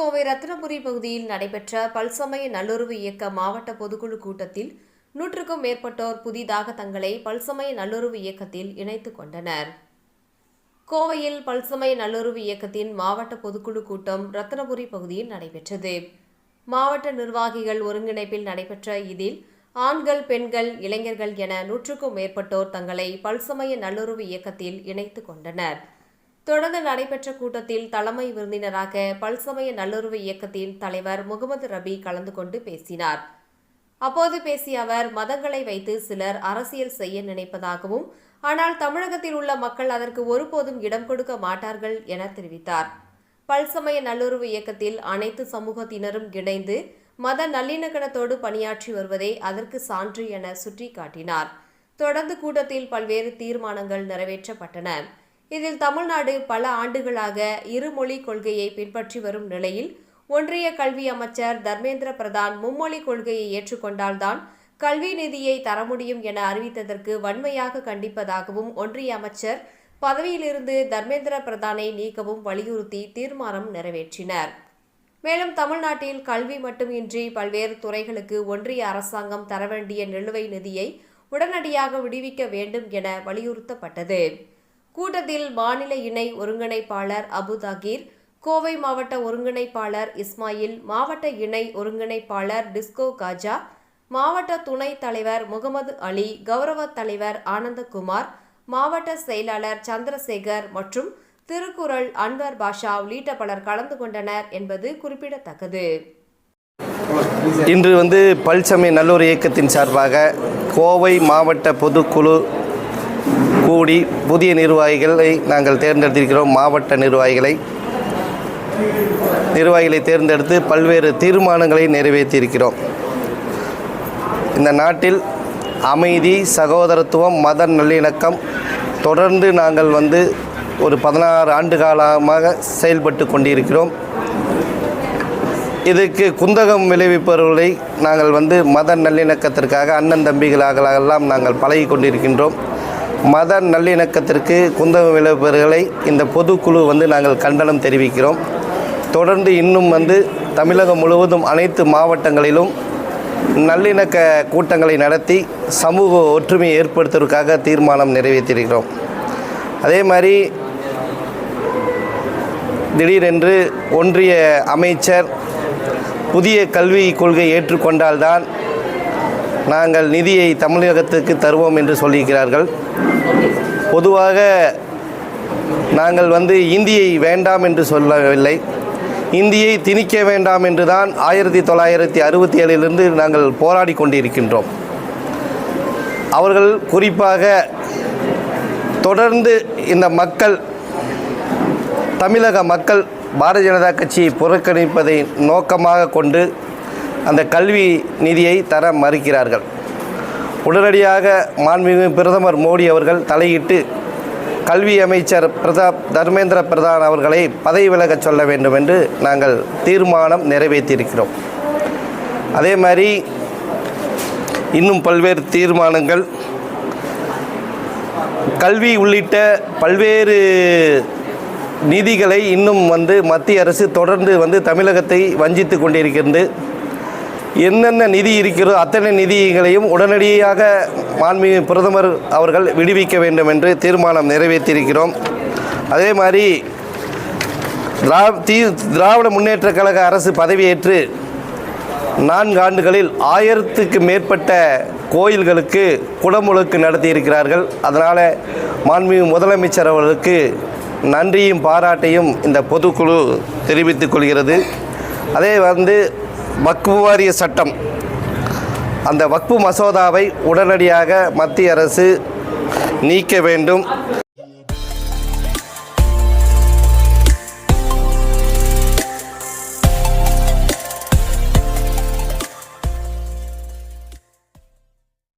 கோவை ரத்தினபுரி பகுதியில் நடைபெற்ற பல்சமய நல்லுறவு இயக்க மாவட்ட பொதுக்குழு கூட்டத்தில் நூற்றுக்கும் மேற்பட்டோர் புதிதாக தங்களை பல்சமய நல்லுறவு இயக்கத்தில் இணைத்துக் கொண்டனர். கோவையில் பல்சமய நல்லுறவு இயக்கத்தின் மாவட்ட பொதுக்குழு கூட்டம் ரத்தினபுரி பகுதியில் நடைபெற்றது. மாவட்ட நிர்வாகிகள் ஒருங்கிணைப்பில் நடைபெற்ற இதில் ஆண்கள் பெண்கள் இளைஞர்கள் என நூற்றுக்கும் மேற்பட்டோர் தங்களை பல்சமய நல்லுறவு இயக்கத்தில் இணைத்துக் கொண்டனர். தொடர்ந்து நடைபெற்ற கூட்டத்தில் தலைமை விருந்தினராக பல்சமய நல்லுறவு இயக்கத்தின் தலைவர் முகமது ரபி கலந்து கொண்டு பேசினார். அப்போது பேசிய அவர் மதங்களை வைத்து சிலர் அரசியல் செய்ய நினைப்பதாகவும் ஆனால் தமிழகத்தில் உள்ள மக்கள் அதற்கு ஒருபோதும் இடம் கொடுக்க மாட்டார்கள் என தெரிவித்தார். பல்சமய நல்லுறவு இயக்கத்தில் அனைத்து சமூகத்தினரும் இணைந்து மத நல்லிணக்கணத்தோடு பணியாற்றி வருவதே அதற்கு சான்று என சுட்டிக்காட்டினார். தொடர்ந்து கூட்டத்தில் பல்வேறு தீர்மானங்கள் நிறைவேற்றப்பட்டன. இதில் தமிழ்நாடு பல ஆண்டுகளாக இருமொழி கொள்கையை பின்பற்றி வரும் நிலையில் ஒன்றிய கல்வி அமைச்சர் தர்மேந்திர பிரதான் மும்மொழி கொள்கையை ஏற்றுக்கொண்டால்தான் கல்வி நிதியை தர முடியும் என அறிவித்ததற்கு வன்மையாக கண்டிப்பதாகவும் ஒன்றிய அமைச்சர் பதவியிலிருந்து தர்மேந்திர பிரதானை நீக்கவும் வலியுறுத்தி தீர்மானம் நிறைவேற்றினர். மேலும் தமிழ்நாட்டில் கல்வி மட்டுமின்றி பல்வேறு துறைகளுக்கு ஒன்றிய அரசாங்கம் தர வேண்டிய நிலுவை நிதியை உடனடியாக விடுவிக்க வேண்டும் என வலியுறுத்தப்பட்டது. கூட்டத்தில் மாநில இணை ஒருங்கிணைப்பாளர் அபு தகீர் கோவை மாவட்ட ஒருங்கிணைப்பாளர் இஸ்மாயில் மாவட்ட இணை ஒருங்கிணைப்பாளர் டிஸ்கோ காஜா மாவட்ட துணைத் தலைவர் முகமது அலி கௌரவ தலைவர் ஆனந்தகுமார் மாவட்ட செயலாளர் சந்திரசேகர் மற்றும் திருக்குறள் அன்வர் பாஷா உள்ளிட்ட பலர் கலந்து கொண்டனர் என்பது குறிப்பிடத்தக்கது. இன்று வந்து பல்சமய நல்லூர் இயக்கத்தின் சார்பாக கோவை மாவட்ட பொதுக்குழு கூடி புதிய நிர்வாகிகளை நாங்கள் தேர்ந்தெடுத்திருக்கிறோம். மாவட்ட நிர்வாகிகளை நிர்வாகிகளை தேர்ந்தெடுத்து பல்வேறு தீர்மானங்களை நிறைவேற்றியிருக்கிறோம். இந்த நாட்டில் அமைதி சகோதரத்துவம் மத நல்லிணக்கம் தொடர்ந்து நாங்கள் வந்து ஒரு பதினாறு ஆண்டு காலமாக செயல்பட்டு கொண்டிருக்கிறோம். இதுக்கு குந்தகம் விளைவிப்பவர்களை நாங்கள் வந்து மத நல்லிணக்கத்திற்காக அண்ணன் தம்பிகளாக எல்லாம் நாங்கள் பழகி கொண்டிருக்கின்றோம். மத நல்லிணக்கத்திற்கு குந்தகம் விளைவிப்பவர்களை இந்த பொதுக்குழு வந்து நாங்கள் கண்டனம் தெரிவிக்கிறோம். தொடர்ந்து இன்னும் வந்து தமிழகம் முழுவதும் அனைத்து மாவட்டங்களிலும் நல்லிணக்க கூட்டங்களை நடத்தி சமூக ஒற்றுமையை ஏற்படுத்துவதற்காக தீர்மானம் நிறைவேற்றியிருக்கிறோம். அதே மாதிரி திடீரென்று ஒன்றிய அமைச்சர் புதிய கல்வி கொள்கை ஏற்றுக்கொண்டால்தான் நாங்கள் நிதியை தமிழகத்துக்கு தருவோம் என்று சொல்லியிருக்கிறார்கள். பொதுவாக நாங்கள் வந்து இந்தியை வேண்டாம் என்று சொல்லவில்லை. இந்தியை திணிக்க வேண்டாம் என்று தான் ஆயிரத்தி தொள்ளாயிரத்தி அறுபத்தி ஏழிலிருந்து நாங்கள் போராடி கொண்டிருக்கின்றோம். அவர்கள் குறிப்பாக தொடர்ந்து இந்த மக்கள் தமிழக மக்கள் பாரதிய ஜனதா கட்சியை புறக்கணிப்பதை நோக்கமாக கொண்டு அந்த கல்வி நிதியை தர மறுக்கிறார்கள். உடனடியாக மாண்புமிகு பிரதமர் மோடி அவர்கள் தலையிட்டு கல்வி அமைச்சர் பிரதாப் தர்மேந்திர பிரதான் அவர்களை பதவி விலகச் சொல்ல வேண்டும் என்று நாங்கள் தீர்மானம் நிறைவேற்றியிருக்கிறோம். அதே மாதிரி இன்னும் பல்வேறு தீர்மானங்கள். கல்வி உள்ளிட்ட பல்வேறு நிதிகளை இன்னும் வந்து மத்திய அரசு தொடர்ந்து வந்து தமிழகத்தை வஞ்சித்து கொண்டிருக்கிறது. என்னென்ன நிதி இருக்கிறதோ அத்தனை நிதிகளையும் உடனடியாக மாண்புமிகு பிரதமர் அவர்கள் விடுவிக்க வேண்டும் என்று தீர்மானம் நிறைவேற்றியிருக்கிறோம். அதே மாதிரி திரா தீ திராவிட முன்னேற்ற கழக அரசு பதவியேற்று நான்கு ஆண்டுகளில் ஆயிரத்துக்கு மேற்பட்ட கோயில்களுக்கு குடமுழுக்கு நடத்தியிருக்கிறார்கள். அதனால் மாண்புமிகு முதலமைச்சர் அவர்களுக்கு நன்றியும் பாராட்டையும் இந்த பொதுக்குழு தெரிவித்துக் கொள்கிறது. அதே வந்து வக்பு வாரிய சட்டம். அந்த வக்பு மசோதாவை உடனடியாக மத்திய அரசு நீக்க வேண்டும்.